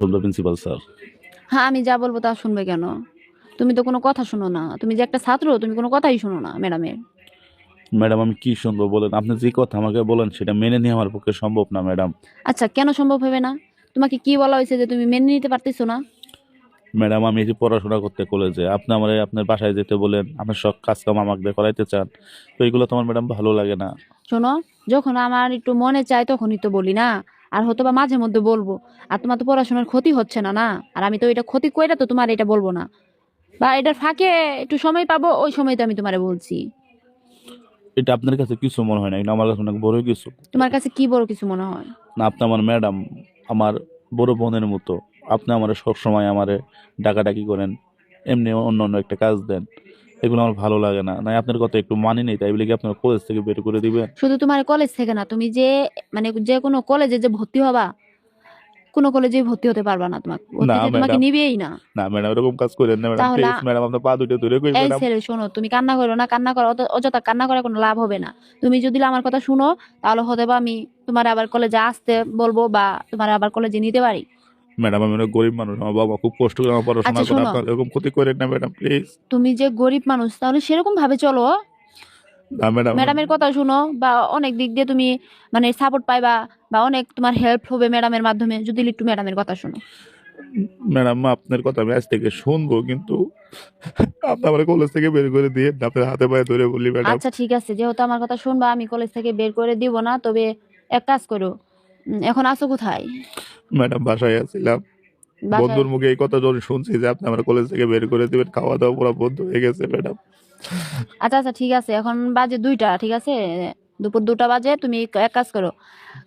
শুনলো principal sir হ্যাঁ আমি যা বলব তা শুনবে কেন? তুমি তো কোনো কথা শোনো না। তুমি যে একটা ছাত্র তুমি কোনো কথাই শোনো না ম্যাডামের। ম্যাডাম আমি কি শুনব বলেন? আপনি যে কথা আমাকে বলেন সেটা মেনে নিয়ে আমার পক্ষে সম্ভব না ম্যাডাম। আচ্ছা কেন সম্ভব হবে না? তোমাকে কি বলা হয়েছে যে তুমি মেনে নিতে পারতেছো না? ম্যাডাম আমি যে পড়াশোনা করতে কলেজে আপনি আমার আপনার বাসায় যেতে বলেন আপনার সব কাজ কাম আমাকে করাইতে চান তো এগুলো তো আমার ম্যাডাম ভালো লাগে না। শোনো যখন আমার একটু মনে চায় তখনই তো বলি না। আর হয়তো বা মাঝে মধ্যে বলব আর তোমার তো পড়াশোনার ক্ষতি হচ্ছে না না? আর আমি তো এটা ক্ষতি কইরা তো তোমার এটা বলব না। বা এটার ফাঁকে একটু সময় পাবো ওই সময় তো আমি তোমারে বলছি। এটা আপনার কাছে কিছু মনে হয় না? এটা আমার কাছে অনেক বড় কিছু। তোমার কাছে কি বড় কিছু মনে হয়? না আপনি আমার ম্যাডাম আমার বড় বোনের মতো। আপনি আমার সবসময় আমারে ডাকাডাকি করেন এমনি অন্য অন্য একটা কাজ দেন। এগুলো আমার ভালো লাগে না। না আপনার কথা একটু মানি নেই তাই বলে কি আপনার কলেজ থেকে বের করে দিবেন? শুধু তোমার কলেজ থেকে না তুমি যে মানে যে কোনো কলেজে যে ভর্তি হবা কোনো কলেজে ভর্তি হতে পারবা না তোমাকে। তোমাকে নিবেই না। না ম্যাডাম এরকম কাজ করেন না ম্যাডাম প্লিজ ম্যাডাম আপনার পা দুটো দূরে কই এই ম্যাডাম ছেলে শোনো তুমি কান্না করো না কান্না করো অযথা কান্না করে কোনো লাভ হবে না। তুমি যদি আমার কথা শুনো তাহলে হতে বা আমি তোমার আবার কলেজে আসতে বলব বা তোমার আবার কলেজে নিতে পারি। ম্যাডাম আমি গরিব মানুষ আমার বাবা খুব কষ্ট করে আমার পড়াশোনা আচ্ছা, করে আপনার এরকম ক্ষতি করেন না ম্যাডাম প্লিজ। তুমি যে গরিব মানুষ তাহলে সেরকম ভাবে চলো। ম্যাডামের কথা শুনো বা অনেক দিক দিয়ে তুমি মানে সাপোর্ট পাইবা বা অনেক তোমার হেল্প হবে ম্যাডামের মাধ্যমে যদি একটু ম্যাডামের কথা শুনো। ম্যাডাম আপনার কথা আমি আজ থেকে শুনব কিন্তু আপনি আমার কলেজ থেকে বের করে দিয়ে আপনার হাতে পায়ে ধরে বলি ম্যাডাম। আচ্ছা ঠিক আছে যেহেতু আমার কথা শুনবা আমি কলেজ থেকে বের করে দিব না তবে এক কাজ করো এখন আসো কোথায়? ম্যাডাম বাসায় আসছিলাম বাসায়- বন্ধুর মুখে এই কথা যখন শুনছি যে আপনি আমার কলেজ থেকে বের করে দিবেন খাওয়া দাওয়া পুরো বন্ধ হয়ে গেছে ম্যাডাম। আচ্ছা আচ্ছা ঠিক আছে। এখন বাজে দুইটা ঠিক আছে? দুপুর দুটা বাজে তুমি এক কাজ করো।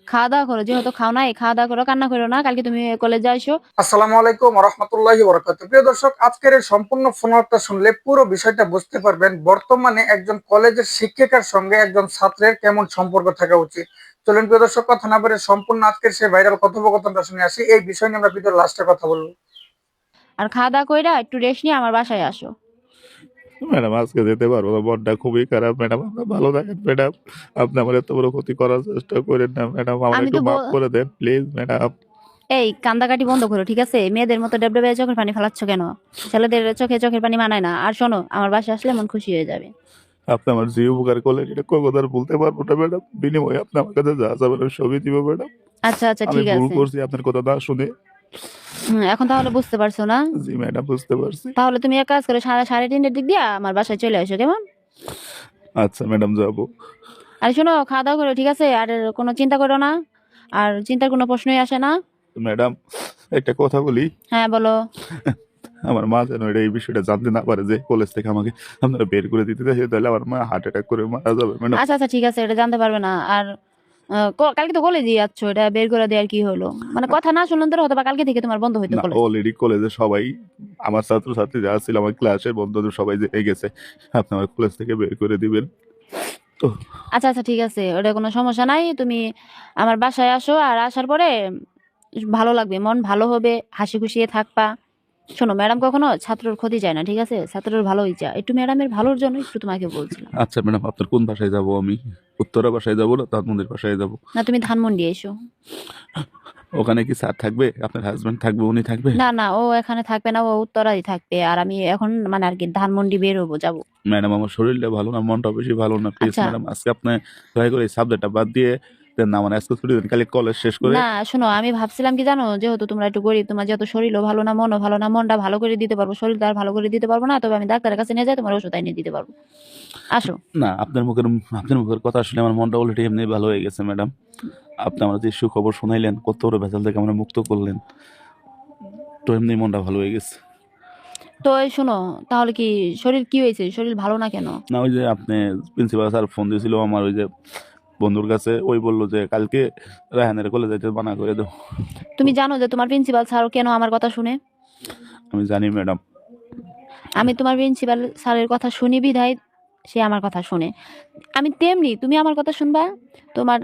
খাওয়া দাওয়া করো যেহেতু খাও নাই খাওয়া দাওয়া করো কান্না করো না কালকে তুমি কলেজে আসো আসসালামু আলাইকুম রহমতুল্লাহি বরকাত প্রিয় দর্শক আজকের এই সম্পূর্ণ ফোনালটা শুনলে পুরো বিষয়টা বুঝতে পারবেন বর্তমানে একজন কলেজের শিক্ষিকার সঙ্গে একজন ছাত্রের কেমন সম্পর্ক থাকা উচিত। চলুন প্রিয় দর্শক কথা না বলে সম্পূর্ণ আজকের সেই ভাইরাল কথোপকথনটা শুনে আসি। এই বিষয় নিয়ে আমরা ভিডিওর লাস্টে কথা বলব। আর খাওয়া দাওয়া কইরা একটু রেস্ট নিয়ে আমার বাসায় আসো। ম্যাডাম আজকে যেতে পারব না মনটা খুবই খারাপ। ম্যাডাম আপনার ভালো থাকেন ম্যাডাম। আপনি আমার এত বড় ক্ষতি করার চেষ্টা করেন না ম্যাডাম। আমার একটু মাফ করে দেন প্লিজ ম্যাডাম। এই কান্দাকাটি বন্ধ করো ঠিক আছে? মেয়েদের মতো ডেবডেবে চোখের পানি ফেলাচ্ছ কেন? ছেলেদের চোখে চোখের পানি মানায় না। আর শোনো আমার বাসায় আসলে মন খুশি হয়ে যাবে। আপনি আমার যে উপকার করলেন এটা কোনো কথা বলতে পারব না ম্যাডাম? বিনিময়ে আপনি আমার কাছে যা যাবেন আমি সবই দিব ম্যাডাম। আচ্ছা আচ্ছা আমি ঠিক ভুল আছে। করছি আপনার কথা না শুনে। হুম, এখন তাহলে বুঝতে পারছ না? জি ম্যাডাম বুঝতে পারছি। তাহলে তুমি এক কাজ করো সাড়ে সাড়ে তিনটের দিক দিয়ে আমার বাসায় চলে আসো কেমন? আচ্ছা ম্যাডাম যাব। আর শোনো খাওয়া দাওয়া করো ঠিক আছে? আর কোনো চিন্তা করো না আর চিন্তার কোনো প্রশ্নই আসে না। ম্যাডাম একটা কথা বলি। হ্যাঁ বলো। আমার মা যেন এটা এই বিষয়টা জানতে না পারে যে কলেজ থেকে আমাকে আপনারা বের করে দিতে চাইছে তাহলে আমার মা হার্ট অ্যাটাক করে মারা যাবে ম্যাডাম আচ্ছা আচ্ছা ঠিক আছে এটা জানতে পারবে না। আর আহ, ক- কালকে তো কলেজে যাচ্ছ এটা বের করে দেওয়ার কি হলো? মানে কথা না শুনলেন তো হয়তো বা কালকে থেকে তোমার বন্ধ হইতো না কলেজ অলরেডি কলেজে সবাই আমার ছাত্রছাত্রী যারা ছিল আমার ক্লাসের বন্ধুদের সবাই জেনে গেছে আপনি আমার কলেজ থেকে বের করে দিবেন। আচ্ছা আচ্ছা ঠিক আছে ওটা কোনো সমস্যা নাই তুমি আমার বাসায় আসো আর আসার পরে ভালো লাগবে মন ভালো হবে হাসি খুশিয়ে থাকবা। শোনো ম্যাডাম কখনো ছাত্রর ক্ষতি চায় না ঠিক আছে? ছাত্রর ভালোই চায়। একটু ম্যাডামের ভালোর জন্য একটু তোমাকে বলছিলাম। আচ্ছা ম্যাডাম আপনার কোন বাসায় যাব আমি? উত্তরা বাসায় যাব না ধানমন্দির বাসায় যাব? না তুমি ধানমন্ডি এসো। ওখানে কি স্যার থাকবে? আপনার হাজবেন্ড থাকবে উনি থাকবে? না না ও এখানে থাকবে না ও উত্তরাই থাকবে। আর আমি এখন মানে আর কি ধানমন্ডি বের হব যাব। ম্যাডাম আমার শরীরটা ভালো না মনটা বেশি ভালো না প্লিজ আচ্ছা। ম্যাডাম আজকে আপনি দয়া করে এই সাবজেক্টটা বাদ দিয়ে দেন না আমার আজকে ছুটি দেন কালি কলেজ শেষ করে না শোনো আমি ভাবছিলাম কি জানো যেহেতু তোমরা একটু গরিব তোমার যেহেতু শরীরও ভালো না মনও ভালো না মনটা ভালো করে দিতে পারব শরীরটা আর ভালো করে দিতে পারব না তবে আমি ডাক্তারের কাছে নিয়ে যাই তোমার ওষুধ এনে দিতে পারব। আসো। না আপনার মুখের আপনার মুখের কথা শুনে আমার মনটা অলরেডি এমনি ভালো হয়ে গেছে ম্যাডাম আপনি আমার যে সুখবর শোনাইলেন কত বড় ভেজাল থেকে আমরা মুক্ত করলেন তো এমনি মনটা ভালো হয়ে গেছে। তো এই শোনো তাহলে কি শরীর কি হয়েছে? শরীর ভালো না কেন? না ওই যে আপনি প্রিন্সিপাল স্যার ফোন দিয়েছিল আমার ওই যে বন্ধুর কাছে ওই বলল যে কালকে রায়হানের কলেজ যাইতে মানা করে দাও তুমি জানো যে তোমার প্রিন্সিপাল স্যার কেন আমার কথা শুনে? আমি জানি ম্যাডাম আমি তোমার প্রিন্সিপাল স্যারের কথা শুনি বিধায় সে আমার কথা শুনে। আমি তেমনি তুমি আমার কথা শুনবা? তোমার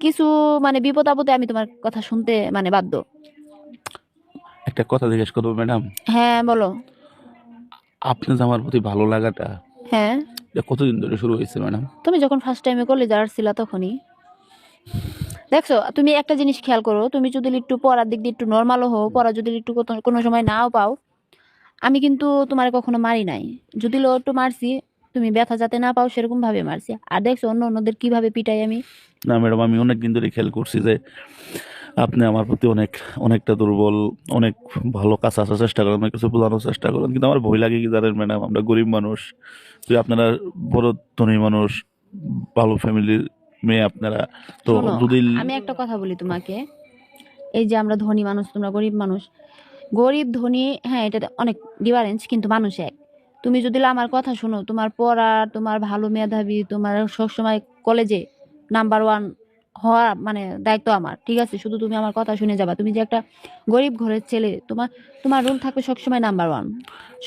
কিছু মানে বিপদ আপদে আমি তোমার কথা শুনতে মানে বাধ্য। একটা কথা জিজ্ঞেস করব ম্যাডাম হ্যাঁ বলো। আপনি যে আমার প্রতি ভালো লাগাটা হ্যাঁ। এটা কতদিন ধরে শুরু হয়েছে ম্যাডাম? তুমি যখন ফার্স্ট টাইমে কলেজে আসছিলা তখনই। দেখছ তুমি একটা জিনিস খেয়াল করো তুমি যদি একটু পড়ার দিক দিয়ে একটু নর্মালও হও পড়া যদি একটু কোনো সময় নাও পাও আমি কিন্তু তোমার কখনো মারি নাই। যদি লো একটু মারছি তুমি ব্যথা যাতে না পাও সেরকম ভাবে মারছি। আর দেখছ অন্য অন্যদের কীভাবে পিটাই আমি? না ম্যাডাম আমি অনেক দিন ধরে খেয়াল করছি যে আপনি আমার প্রতি অনেক অনেকটা দুর্বল অনেক ভালো কাজ আসার চেষ্টা করেন অনেক কিছু বোঝানোর চেষ্টা করেন কিন্তু আমার ভয় লাগে কি জানেন ম্যাডাম আমরা গরিব মানুষ তুই আপনারা বড় ধনী মানুষ ভালো ফ্যামিলির মেয়ে আপনারা তো যদি আমি একটা কথা বলি তোমাকে। এই যে আমরা ধনী মানুষ তোমরা গরিব মানুষ গরিব ধনী হ্যাঁ এটা অনেক ডিফারেন্স কিন্তু মানুষ এক। তুমি যদি আমার কথা শোনো তোমার পড়ার তোমার ভালো মেধাবী তোমার সবসময় কলেজে নাম্বার ওয়ান হওয়া মানে দায়িত্ব আমার ঠিক আছে? শুধু তুমি আমার কথা শুনে যাবা। তুমি যে একটা গরিব ঘরের ছেলে তোমার তোমার রুল থাকবে সবসময় নাম্বার ওয়ান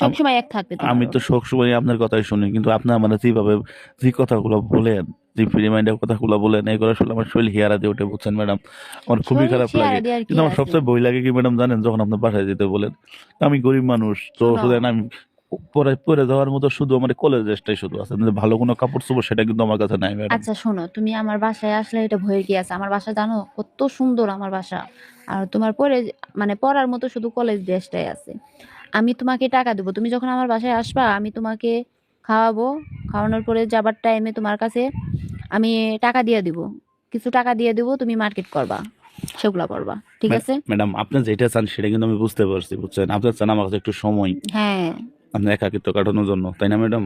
সবসময় এক থাকবে আমি তো সবসময় আপনার কথাই শুনি কিন্তু আপনি আমার যেভাবে যে কথাগুলো বলেন যে ফ্রি মাইন্ডের কথাগুলো বলেন এগুলো আসলে আমার শরীর হিয়ারা দিয়ে উঠে বুঝছেন ম্যাডাম? আমার খুবই খারাপ লাগে। কিন্তু আমার সবচেয়ে ভয় লাগে কি ম্যাডাম জানেন যখন আপনার বাসায় যেতে বলেন আমি গরিব মানুষ তো আমি পরে পরে যাওয়ার মতো শুধু আমার কলেজ ড্রেসটাই শুধু আছে। ভালো কোনো কাপড় চোপড় সেটা কিন্তু আমার কাছে নাই আচ্ছা শোনো তুমি আমার বাসায় আসলে এটা ভয়ের কি আছে। আমার বাসা জানো কত সুন্দর আমার বাসা। আর তোমার পরে মানে পড়ার মতো শুধু কলেজ ড্রেসটাই আছে। আমি তোমাকে টাকা দেবো। তুমি যখন আমার বাসায় আসবা আমি তোমাকে খাওয়াবো। খাওয়ানোর পরে যাবার টাইমে তোমার কাছে আমি টাকা দিয়ে দিব। কিছু টাকা দিয়ে দিব তুমি মার্কেট করবা। সেগুলা করবা। ঠিক আছে? ম্যাডাম আপনি যেটা চান সেটা কিন্তু আমি বুঝতে পারছি বুঝছেন? আপনি চান আমার কাছে একটু সময়। হ্যাঁ। আপনি একাকিত্ব কাটানোর জন্য, তাই না, ম্যাডাম?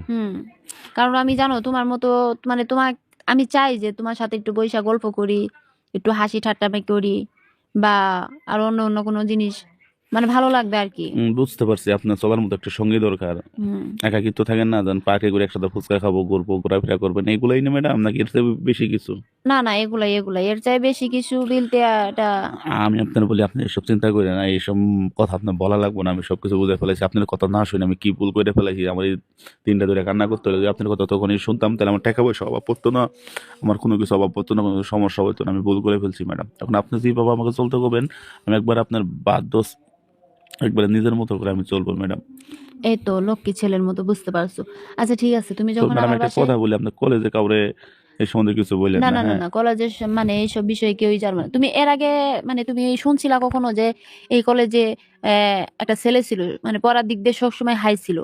কারণ আমি জানো, তোমার মতো মানে তোমার, আমি চাই যে তোমার সাথে একটু বৈশা গল্প করি, একটু হাসি ঠাট্টামি করি, বা আর অন্য অন্য কোনো জিনিস মানে ভালো লাগবে আর কি বুঝতে পারছি আপনার চলার মতো একটা সঙ্গী দরকার। একাকিত্ব থাকেন না যান পার্কে করে একসাথে ফুচকা খাব ঘুরবো ঘোরাফেরা করবেন এগুলাই না ম্যাডাম নাকি এর চেয়ে বেশি কিছু? না না এগুলাই এগুলাই। এর চাই বেশি কিছু বিলতে এটা আমি আপনার বলি আপনি এসব চিন্তা করেন না এইসব কথা আপনার বলা লাগবে না আমি সবকিছু বুঝে ফেলেছি আপনার কথা না শুনে আমি কি ভুল করে ফেলেছি আমার এই তিনটা ধরে কান্না করতে হলে আপনার কথা তখনই শুনতাম তাহলে আমার টাকা পয়সা অভাব পড়তো না আমার কোনো কিছু অভাব পড়তো না কোনো সমস্যা হতো না আমি ভুল করে ফেলছি ম্যাডাম এখন আপনি যে বাবা আমাকে চলতে করবেন আমি একবার আপনার বাধ্য একবারে নিজের মতো করে আমি চলবো ম্যাডাম। এই তো লক্ষ্মী ছেলের মতো বুঝতে পারছ। আচ্ছা ঠিক আছে তুমি যখন ম্যাডাম আমার একটা কথা বলি আপনি কলেজে কাউরে এই সম্বন্ধে কিছু বললেন না না না না কলেজে মানে কলেজের সব মানে এইসব বিষয়ে কেউই জানবে না। তুমি এর আগে মানে তুমি শুনছিলা কখনো যে এই কলেজে একটা ছেলে ছিল মানে পড়ার দিক দিয়ে সবসময় হাই ছিল?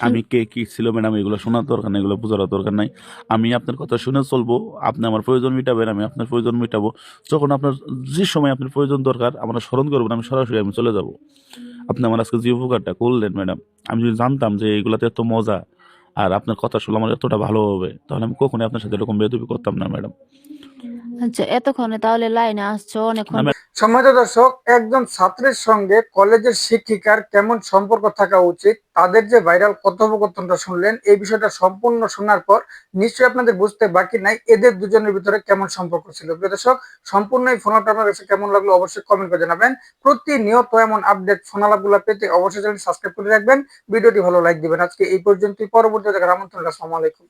আমি কে কি ছিল ম্যাডাম এগুলো শোনার দরকার নাই এগুলো বোঝার দরকার নাই। আমি আপনার কথা শুনে চলবো আপনি আমার প্রয়োজন মিটাবেন আমি আপনার প্রয়োজন মিটাবো। যখন আপনার যে সময় আপনার প্রয়োজন দরকার আমরা স্মরণ করবেন আমি সরাসরি আমি চলে যাব। আপনি আমার আজকে যে উপকারটা করলেন ম্যাডাম আমি যদি জানতাম যে এগুলাতে এত মজা আর আপনার কথা শুনলে আমার এতটা ভালো হবে তাহলে আমি কখনোই আপনার সাথে এরকম বেদবি করতাম না ম্যাডাম। আচ্ছা এতক্ষণে তাহলে লাইনে আসছো অনেকক্ষণ সম্মানিত দর্শক, একজন ছাত্রের সঙ্গে কলেজের শিক্ষিকার কেমন সম্পর্ক থাকা উচিত? তাদের যে ভাইরাল কথোপকথনটা শুনলেন, এই বিষয়টা সম্পূর্ণ শোনার পর নিশ্চয়ই আপনাদের বুঝতে বাকি নাই, এদের দুজনের ভিতরে কেমন সম্পর্ক ছিল? প্রিয় দর্শক, সম্পূর্ণ এই ফোনালাপটা আপনার কাছে কেমন লাগল অবশ্যই কমেন্ট করে জানাবেন। প্রতিনিয়ত এমন আপডেট ফোনালাপগুলো পেতে অবশ্যই চ্যানেল সাবস্ক্রাইব করে রাখবেন। ভিডিওটি ভালো লাইক দিবেন। আজকে এই পর্যন্তই। পরবর্তী দেখার আমন্ত্রণ। আসসালামু আলাইকুম।